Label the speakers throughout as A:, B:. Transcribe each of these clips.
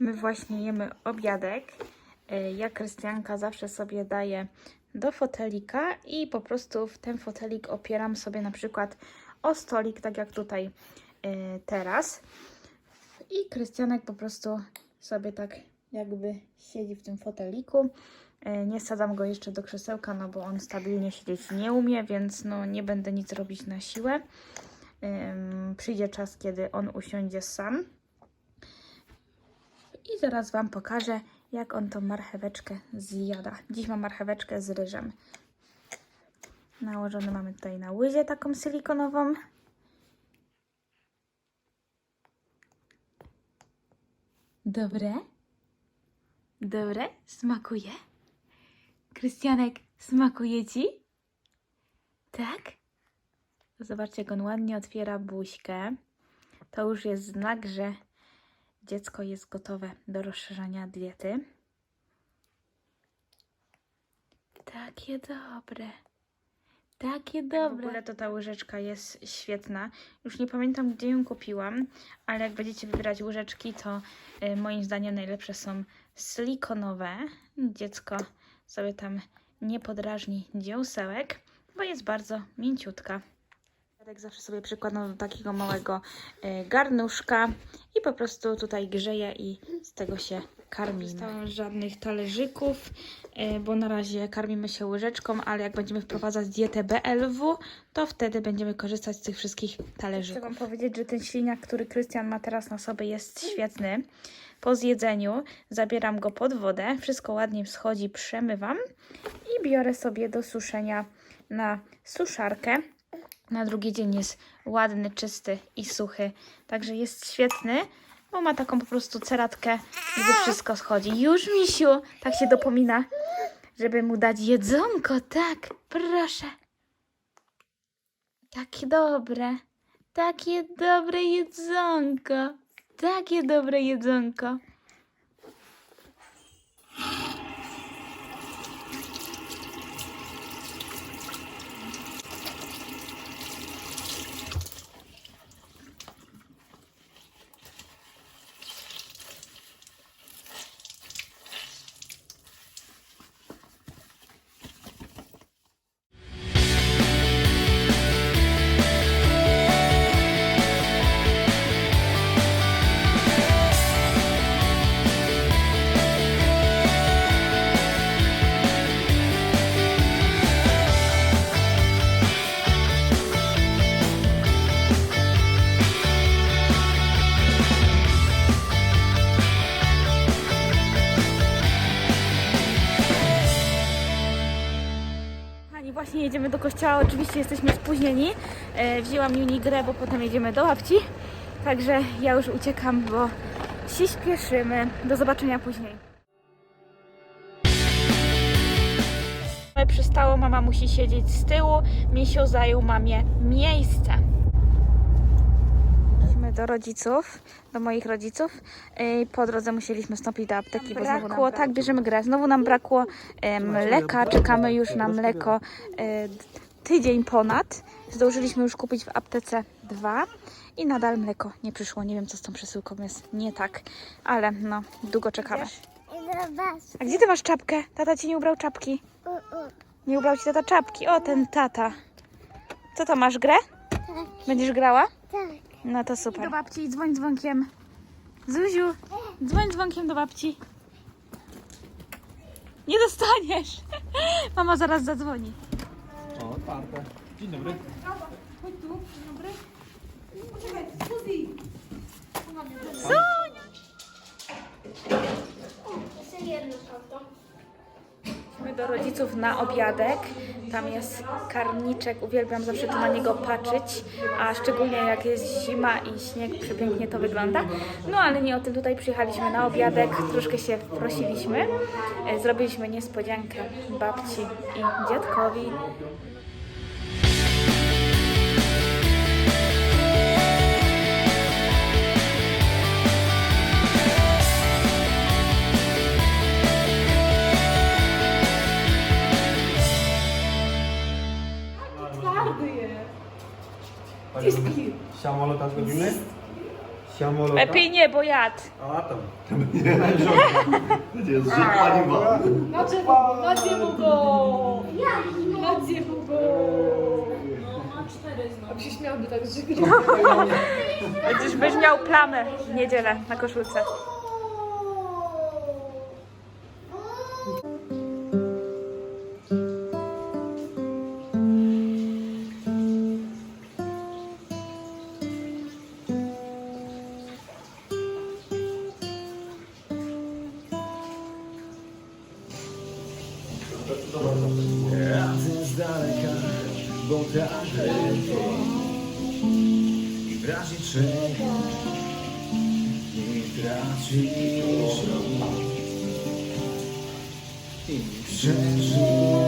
A: My właśnie jemy obiadek. E, Ja, Krystianka, zawsze sobie daję do fotelika i po prostu w ten fotelik opieram sobie na przykład o stolik, tak jak tutaj e, teraz. I Krystianek po prostu sobie tak jakby siedzi w tym foteliku. E, Nie sadzam go jeszcze do krzesełka, no bo on stabilnie siedzieć nie umie, więc no nie będę nic robić na siłę. Przyjdzie czas, kiedy on usiądzie sam. I zaraz Wam pokażę, jak on tą marcheweczkę zjada. Dziś mam marcheweczkę z ryżem. Nałożony mamy tutaj na łyżę taką silikonową. Dobre? Dobre? Smakuje? Krystianek, smakuje Ci? Tak? Zobaczcie, jak on ładnie otwiera buźkę. To już jest znak, że dziecko jest gotowe do rozszerzania diety. Takie dobre. Takie dobre. W ogóle to ta łyżeczka jest świetna. Już nie pamiętam, gdzie ją kupiłam, ale jak będziecie wybierać łyżeczki, to y, moim zdaniem najlepsze są silikonowe. Dziecko sobie tam nie podrażni dziołsełek, bo jest bardzo mięciutka. Dziadek zawsze sobie przykładam do takiego małego y, garnuszka i po prostu tutaj grzeje i z tego się karmimy. Nie dostałam żadnych talerzyków, y, bo na razie karmimy się łyżeczką, ale jak będziemy wprowadzać dietę BLW, to wtedy będziemy korzystać z tych wszystkich talerzyków. Chcę Wam powiedzieć, że ten śliniak, który Krystian ma teraz na sobie jest świetny. Po zjedzeniu zabieram go pod wodę, wszystko ładnie wschodzi, przemywam i biorę sobie do suszenia na suszarkę. Na drugi dzień jest ładny, czysty i suchy. Także jest świetny, bo ma taką po prostu ceratkę, gdzie wszystko schodzi. Już, misiu, tak się dopomina, żeby mu dać jedzonko. Tak, proszę. Takie dobre. Takie dobre jedzonko. Takie dobre jedzonko. Kościoła. Oczywiście jesteśmy spóźnieni. E, wzięłam Juni grę, bo potem jedziemy do babci. Także ja już uciekam, bo się śpieszymy. Do zobaczenia później. Przystało, mama musi siedzieć z tyłu. Misio zajął mamie miejsce. Idziemy do rodziców, do moich rodziców. Yy, Po drodze musieliśmy wstąpić do apteki, bo znowu brakło, tak, bierzemy grę. Znowu nam brakło e, mleka, czekamy już na mleko e, tydzień ponad. Zdążyliśmy już kupić w aptece dwa i nadal mleko nie przyszło. Nie wiem, co z tą przesyłką jest nie tak, ale no, długo czekamy. A gdzie ty masz czapkę? Tata ci nie ubrał czapki. Nie ubrał ci tata czapki. O, ten tata. Co to, masz grę?
B: Tak,
A: Będziesz grała?
B: tak.
A: No to super. Do babci i dzwoń dzwonkiem. Zuziu, dzwoń dzwonkiem do babci. Nie dostaniesz. Mama zaraz zadzwoni.
C: Otwarte. Dzień dobry.
B: Jeszcze jedno auto.
A: Idziemy do rodziców na obiadek. Tam jest karniczek. Uwielbiam zawsze tu na niego patrzeć, a szczególnie jak jest zima i śnieg, przepięknie to wygląda. No ale nie o tym tutaj przyjechaliśmy na obiadek. Troszkę się prosiliśmy. E, Zrobiliśmy niespodziankę babci i dziadkowi.
C: Samolot zgodzimy? Siamolota?
A: Lepiej nie, bo jad.
C: A tam.
D: Będzie zrzut paliwa.
E: Nadziewał go! Nadziewał go! A by się śmiałby tak życia.
A: Będziesz, będziesz miał plamę w niedzielę na koszulce.
D: Razem z daleka, bo tak lepiej I w razie czego nie tracisz I przeżyj to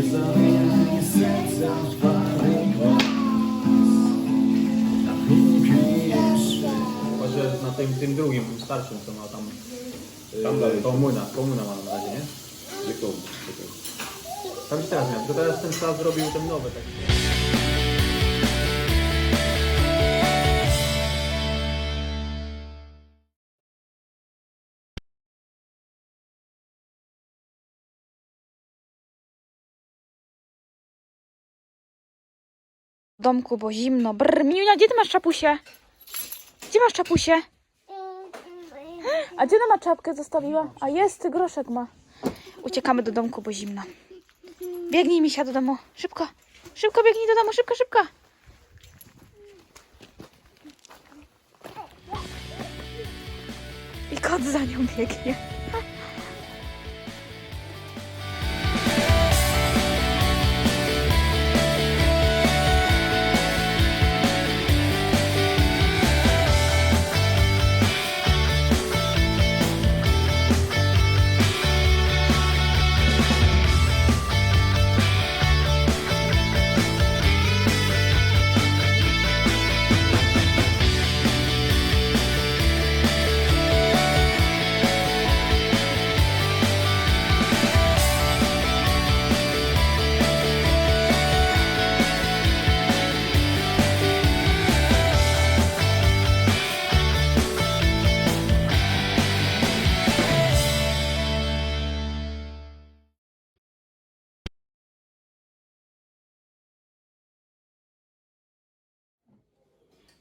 D: Nie serca w twardych głos A póki jeszcze
C: Może na tym, tym drugim, tym starszym, co ma tam... Tam dalej. Komuna, komuna ma na razie, nie? Gdzie komuna? Tam już teraz miał, tylko teraz ten staw zrobił ten nowy taki.
A: Domku, bo zimno. Brr, Miunia, gdzie ty masz czapusię? Gdzie masz czapusię? A gdzie ona ma czapkę zostawiła? A jest, groszek ma. Uciekamy do domku, bo zimno. Biegnij, misia, do domu. Szybko. Szybko biegnij do domu, szybko, szybko. I kot za nią biegnie.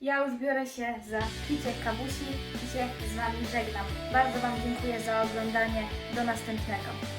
A: Ja już biorę się za picie kabusi i się z Wami żegnam. Bardzo Wam dziękuję za oglądanie. Do następnego.